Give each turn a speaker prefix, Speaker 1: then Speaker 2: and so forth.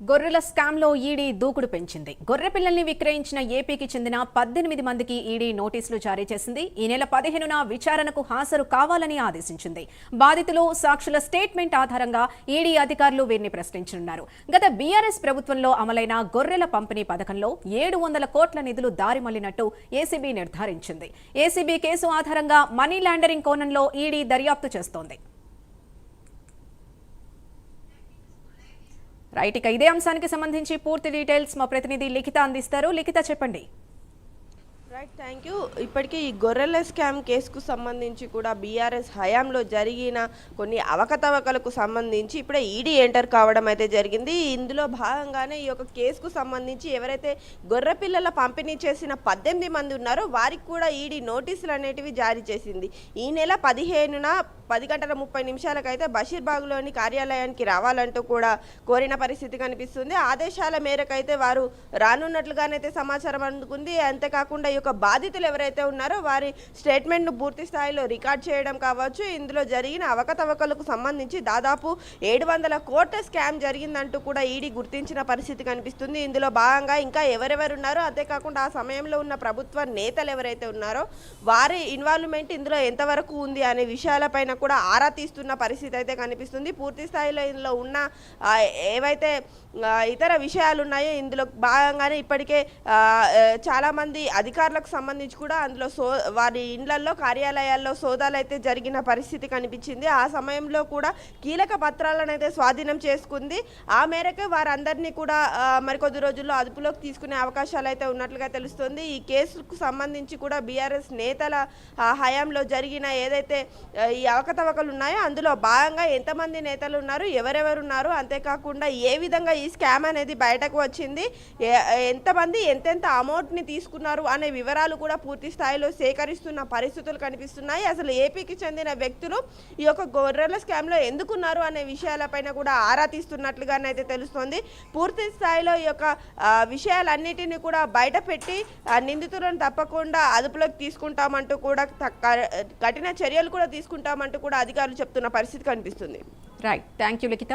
Speaker 1: గొర్రెల స్కామ్లో ఈడీ దూకుడు పెంచింది. గొర్రె పిల్లల్ని విక్రయించిన ఏపీకి చెందిన పద్దెనిమిది మందికి ఈడీ నోటీసులు జారీ చేసింది. ఈ నెల పదిహేనున విచారణకు హాజరు కావాలని ఆదేశించింది. బాధితులు సాక్షుల స్టేట్మెంట్ ఆధారంగా ఈడీ అధికారులు వీరిని ప్రశ్నించనున్నారు. గత బీఆర్ఎస్ ప్రభుత్వంలో అమలైన గొర్రెల పంపిణీ పథకంలో ఏడు వందల కోట్ల నిధులు దారిమళ్ళినట్టు ఏసీబీ నిర్ధారించింది. ఏసీబీ కేసు ఆధారంగా మనీ లాండరింగ్ కోణంలో ఈడీ దర్యాప్తు చేస్తోంది. రైట్ ఇక ఇదే అంశానికి సంబంధించి పూర్తి డీటెయిల్స్ మా ప్రతినిధి లిఖిత అందిస్తారు. లిఖిత చెప్పండి.
Speaker 2: రైట్ థ్యాంక్ యూ ఇప్పటికే ఈ గొర్రెల స్కామ్ కేసుకు సంబంధించి కూడా బీఆర్ఎస్ హయాంలో జరిగిన కొన్ని అవకతవకలకు సంబంధించి ఇప్పుడే ఈడీ ఎంటర్ కావడం అయితే జరిగింది. ఇందులో భాగంగానే ఈ యొక్క కేసుకు సంబంధించి ఎవరైతే గొర్రె పిల్లల పంపిణీ చేసిన పద్దెనిమిది మంది ఉన్నారో వారికి కూడా ఈడీ నోటీసులు అనేటివి జారీ చేసింది. ఈ నెల పదిహేనున పది గంటల ముప్పై నిమిషాలకైతే బషీర్బాగ్లోని కార్యాలయానికి రావాలంటూ కూడా కోరిన పరిస్థితి కనిపిస్తుంది. ఆదేశాల మేరకైతే వారు రానున్నట్లుగానైతే సమాచారం అందుకుంది. అంతేకాకుండా ఈ యొక్క బాధితులు ఎవరైతే ఉన్నారో వారి స్టేట్మెంట్ను పూర్తి స్థాయిలో రికార్డ్ చేయడం కావచ్చు. ఇందులో జరిగిన అవకతవకలకు సంబంధించి దాదాపు ఏడు వందల కోట్ల స్కామ్ జరిగిందంటూ కూడా ఈడీ గుర్తించిన పరిస్థితి కనిపిస్తుంది. ఇందులో భాగంగా ఇంకా ఎవరెవరు ఉన్నారో అంతేకాకుండా ఆ సమయంలో ఉన్న ప్రభుత్వ నేతలు ఎవరైతే ఉన్నారో వారి ఇన్వాల్వ్మెంట్ ఇందులో ఎంతవరకు ఉంది అనే విషయాలపైన కూడా ఆరా తీస్తున్న పరిస్థితి అయితే కనిపిస్తుంది. పూర్తి స్థాయిలో ఇందులో ఉన్న ఏవైతే ఇతర విషయాలు ఉన్నాయో ఇందులో భాగంగానే ఇప్పటికే చాలామంది అధికారులు ఓటర్లకు సంబంధించి కూడా అందులో సో వారి ఇండ్లల్లో కార్యాలయాల్లో సోదాలు అయితే జరిగిన పరిస్థితి కనిపించింది. ఆ సమయంలో కూడా కీలక పత్రాలను అయితే స్వాధీనం చేసుకుంది. ఆ మేరకే వారందరినీ కూడా మరికొద్ది రోజుల్లో అదుపులోకి తీసుకునే అవకాశాలు అయితే ఉన్నట్లుగా తెలుస్తుంది. ఈ కేసుకు సంబంధించి కూడా బీఆర్ఎస్ నేతల ఆ, హయాంలో జరిగిన ఏదైతే ఈ అవకతవకలు ఉన్నాయో అందులో భాగంగా ఎంతమంది నేతలు ఉన్నారు ఎవరెవరు ఉన్నారు అంతేకాకుండా ఏ విధంగా ఈ స్కామ్ అనేది బయటకు వచ్చింది ఎంతమంది ఎంతెంత అమౌంట్ని తీసుకున్నారు అనే వివరాలు కూడా పూర్తి స్థాయిలో సేకరిస్తున్న పరిస్థితులు కనిపిస్తున్నాయి. అసలు ఏపీకి చెందిన వ్యక్తులు ఈ యొక్క గొర్రెల స్కామ్లో ఎందుకున్నారు అనే విషయాలపైన కూడా ఆరా తీస్తున్నట్లుగానైతే తెలుస్తోంది. పూర్తి స్థాయిలో ఈ యొక్క విషయాలన్నిటిని కూడా బయటపెట్టి నిందితులను తప్పకుండా అదుపులోకి తీసుకుంటామంటూ కూడా త- కఠిన చర్యలు కూడా తీసుకుంటామంటూ కూడా అధికారులు చెప్తున్న పరిస్థితి కనిపిస్తుంది.
Speaker 1: Right thank you Likhita